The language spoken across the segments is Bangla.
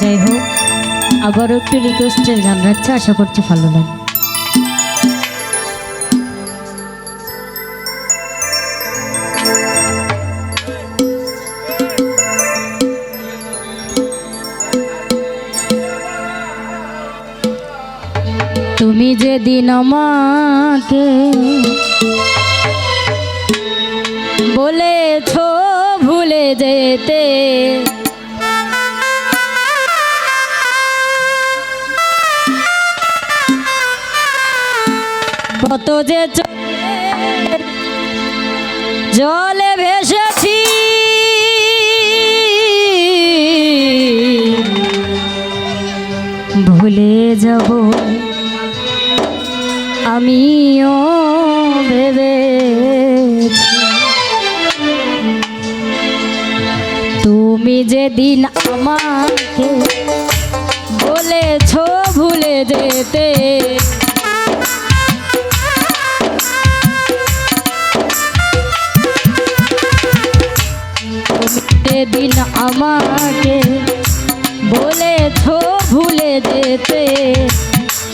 যাই হোক। আবারও একটু রিকোয়েস্টের গান রাখছে, আশা করছি ভালো লাগে। তুমি যেদিন আমাকে বলেছ ভুলে যেতে কত যে জলে ভেসেছি। ভুলে যাব আমিও ভেবে তুমি যেদিন আমাকে বলেছ ভুলে যেতে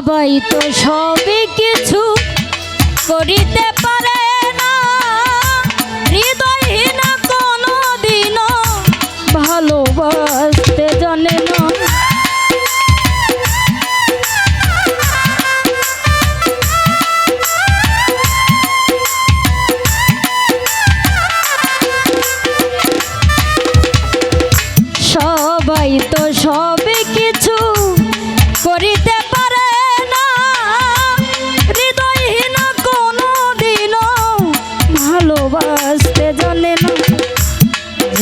সবাই তো সবই কিছু করিতে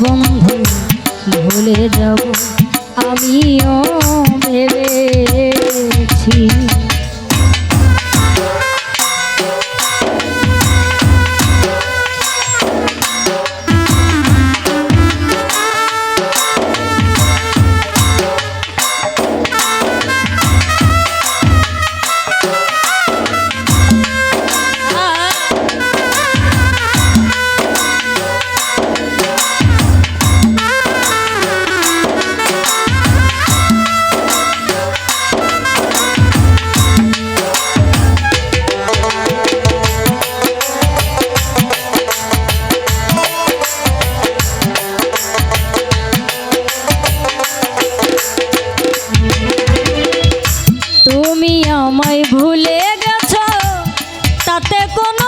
বন্ধু ভুলে যাব। আমিও ভুলে গেছ তাতে কোনো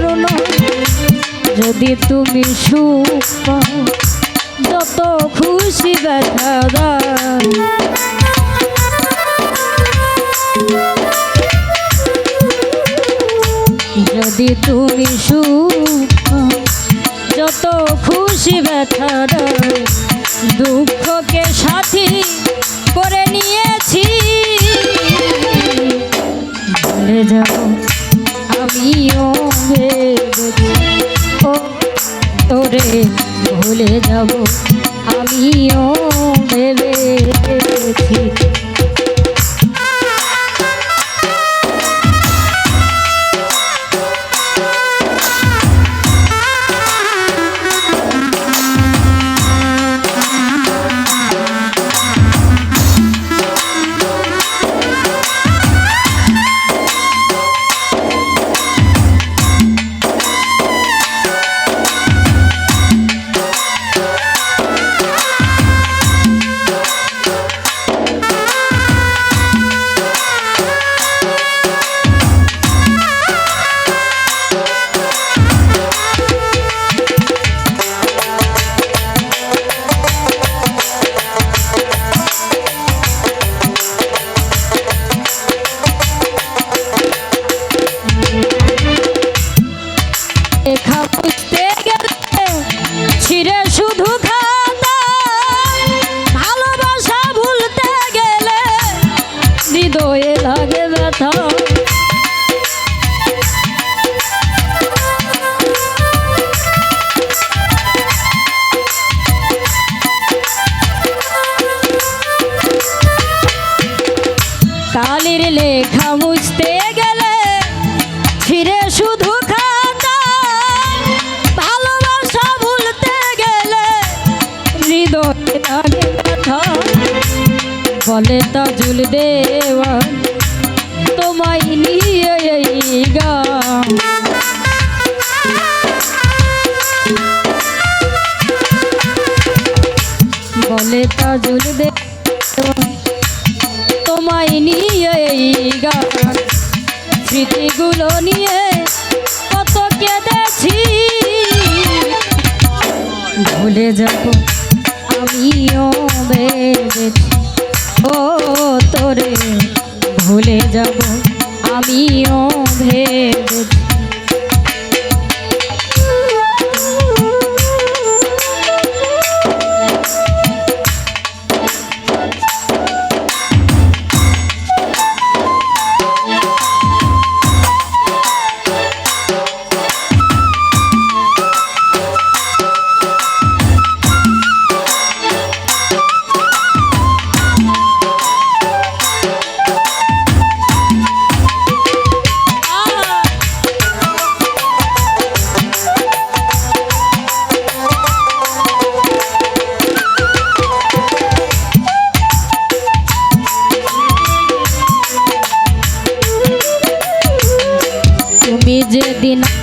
চিনতে যদি তুমি সুখ যত খুশি ব্যথা দাও। যদি তুমি সুখ যত খুশি ব্যথা দাও। দুঃখকে সাথী করে নিয়েছি। ভুলে যাব আমিও ও তোরে ভুলে যাব আমিও ছিঁড়ে শুধু খাতা। ভালোবাসা ভুলতে গেলে হৃদয়ে লাগে ব্যথা। কালির লেখা বলে তাজুল দেওয়া তোমায় নিয়ে গান। বলে তাজুল দেওয়া তোমায় নিয়ে গান। স্মৃতিগুলো নিয়ে কত কেঁদেছি। ভুলে যাব, আমিও ভেবেছি। ও তোরে ভুলে যাব আমিও ভেবেছি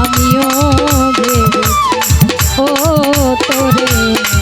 আমিও ভেবেছি ও তোরে।